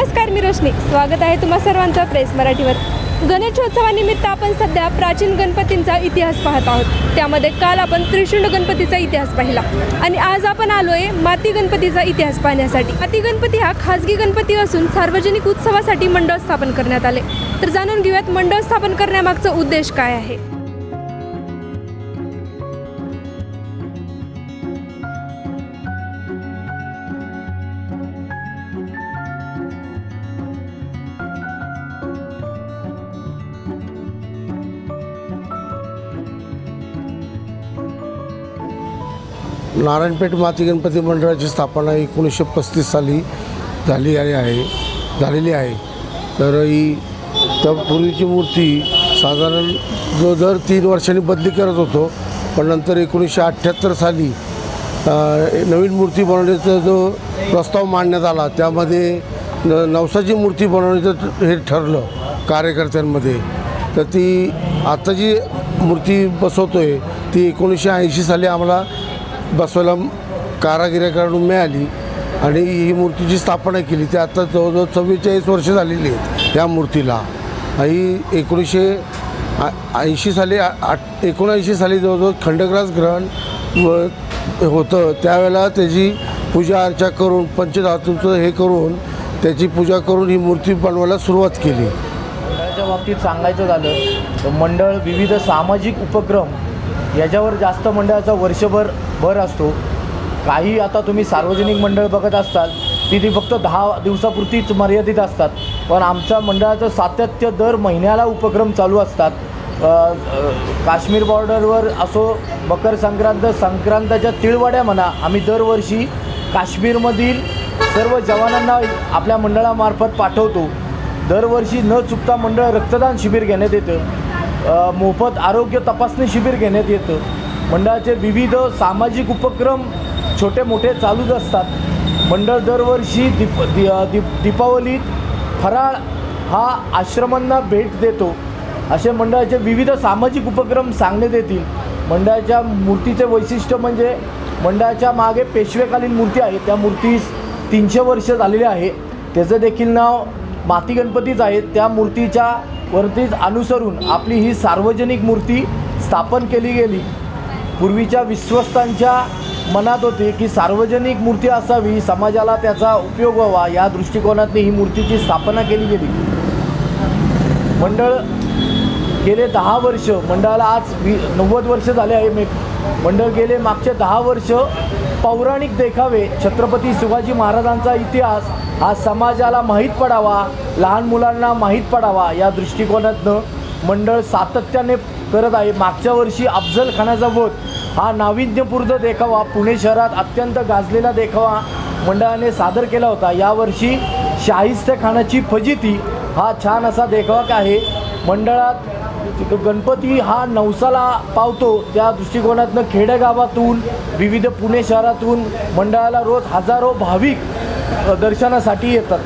नमस्कार मी रोशनी. स्वागत आहे तुम्हा सर्वांचं प्रेस मराठीवर. गणेशोत्सवानिमित्त आपण सध्या प्राचीन गणपतींचा इतिहास पाहत आहोत. त्यामध्ये काल आपण त्रिशुंड गणपतीचा इतिहास पाहिला. आणि आज आपण आलो आहे माती गणपतीचा इतिहास पाहण्यासाठी. माती गणपती हा खाजगी गणपती असून सार्वजनिक उत्सवासाठी मंडळ स्थापन करण्यात आले. तर जाणून घेऊयात मंडळ स्थापन करण्यामागचा उद्देश काय आहे? नारायणपेठ माती गणपती मंडळाची स्थापना एकोणीसशे पस्तीस साली झाली आहे आहे झालेली आहे. तर ही पूर्वीची मूर्ती साधारण जो दर तीन वर्षांनी बदली करत होतो पण नंतर एकोणीसशे अठ्ठ्याहत्तर साली नवीन मूर्ती बनवण्याचा जो प्रस्ताव मांडण्यात आला त्यामध्ये न नवसाची मूर्ती बनवण्याचं हे ठरलं कार्यकर्त्यांमध्ये. तर ती आता जी मूर्ती बसवतो आहे ती एकोणीसशे ऐंशी साली आम्हाला बसवायला कारागिराकडून मिळाली आणि ही मूर्तीची स्थापना केली. ती आता जवळजवळ चव्वेचाळीस वर्ष झालेली आहेत या मूर्तीला. ही एकोणीसशे ऐंशी साली आठ एकोणऐंशी साली जवळजवळ खंडग्रास ग्रहण व होतं. त्यावेळेला त्याची पूजा अर्चा करून पंचधातूचं हे करून त्याची पूजा करून ही मूर्ती बनवायला सुरुवात केली. मंडळाच्या बाबतीत सांगायचं झालं तर मंडळ विविध सामाजिक उपक्रम याच्यावर जास्त मंडळाचा वर्षभर भर असतो. काही आता तुम्ही सार्वजनिक मंडळ बघत असताल ती ती फक्त दहा दिवसापुरतीच मर्यादित असतात. पण आमच्या मंडळाचं सातत्य दर महिन्याला उपक्रम चालू असतात. काश्मीर बॉर्डरवर असो मकर संक्रांत संक्रांताच्या तिळवाड्या म्हणा आम्ही दरवर्षी काश्मीरमधील सर्व जवानांना आपल्या मंडळामार्फत पाठवतो. दरवर्षी न चुकता मंडळ रक्तदान शिबिर घेण्यात येतं. मोफत आरोग्य तपासणी शिबिर घेण्यात येतं. मंडळाचे विविध सामाजिक उपक्रम छोटे मोठे चालूच असतात. मंडळ दरवर्षी दीप दि दीप दीपावलीत फराळ हा आश्रमांना भेट देतो. असे मंडळाचे विविध सामाजिक उपक्रम सांगण्यात येतील. मंडळाच्या मूर्तीचे वैशिष्ट्य म्हणजे मंडळाच्या मागे पेशवेकालीन मूर्ती आहे. त्या मूर्तीस तीनशे वर्ष झालेले आहे. त्याचं देखील नाव माती गणपतीच आहे. त्या मूर्तीच्या वरतीच अनुसरून आपली ही सार्वजनिक मूर्ती स्थापन केली गेली. पूर्वीच्या विश्वस्तांच्या मनात होते की सार्वजनिक मूर्ती असावी समाजाला त्याचा उपयोग व्हावा या दृष्टिकोनातून ही मूर्तीची स्थापना केली गेली. मंडळ गेले दहा वर्ष मंडळाला आज वी नव्वद वर्ष झाले आहे मे. मंडळ गेले मागचे दहा वर्ष पौराणिक देखावे छत्रपती शिवाजी महाराजांचा इतिहास हा समाजाला माहीत पडावा लहान मुलांना माहीत पडावा या दृष्टिकोनातनं मंडळ सातत्याने करत आहे. मागच्या वर्षी अफजल खानाचा वध हा नाविन्यपूर्ण देखावा पुणे शहरात अत्यंत गाजलेला देखावा मंडळाने सादर केला होता. यावर्षी शाहिस्ते खानाची फजिती हा छान असा देखावा आहे? मंडळात गणपती हा नवसाला पावतो. त्या दृष्टिकोनातनं खेडेगावातून विविध पुणे शहरातून मंडळाला रोज हजारो भाविक दर्शनासाठी येतात.